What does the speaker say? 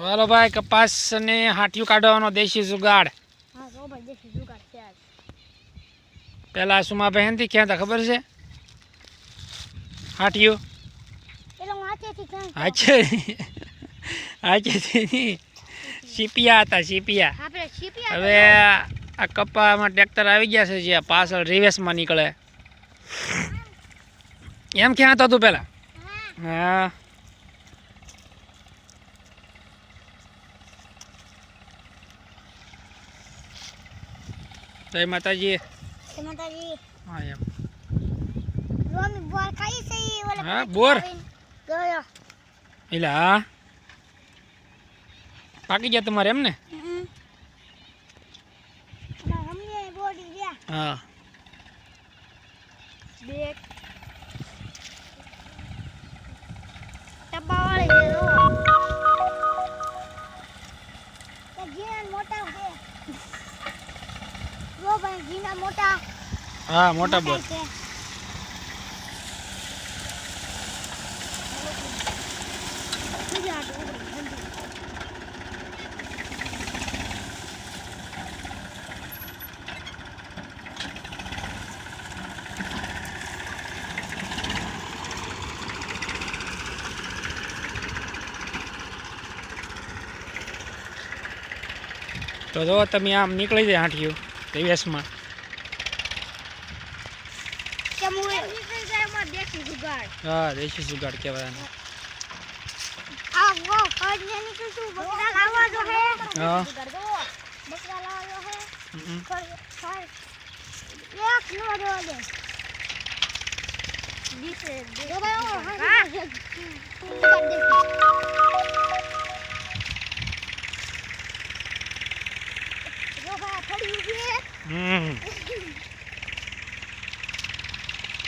બોલો ભાઈ કપાસ ને હાટિયું કાઢવાનો દેશી જુગાડ. પેલા સુમા બહેનથી ક્યાં હતા ખબર છે? હાટિયું? ક્યાં હાચે હાચેથી સીપિયા હતા સીપિયા. હવે આ કપામાં ટ્રેક્ટર આવી ગયા છે જે પાછળ રિવેસમાં નીકળે. એમ ક્યાં હતો તું પેલા? હા. જય માતાજી. માતાજી. હા એમ. રોમી બોર ખાઈ છે ઓલા હા, બોર? ગયો. એટલે હા. પાકી ગયા તમારે એમ ને હા. બે ભાઈ મોટા હા મોટા બોર. તો જો તમે આમ નીકળી જાય હાંઠિયું દેશી હા દેશી જુગાડ કહેવાય હે. હા. જુગાડ જુઓ. જો ભાઈ, આ ફળી ઊભી હે. હમ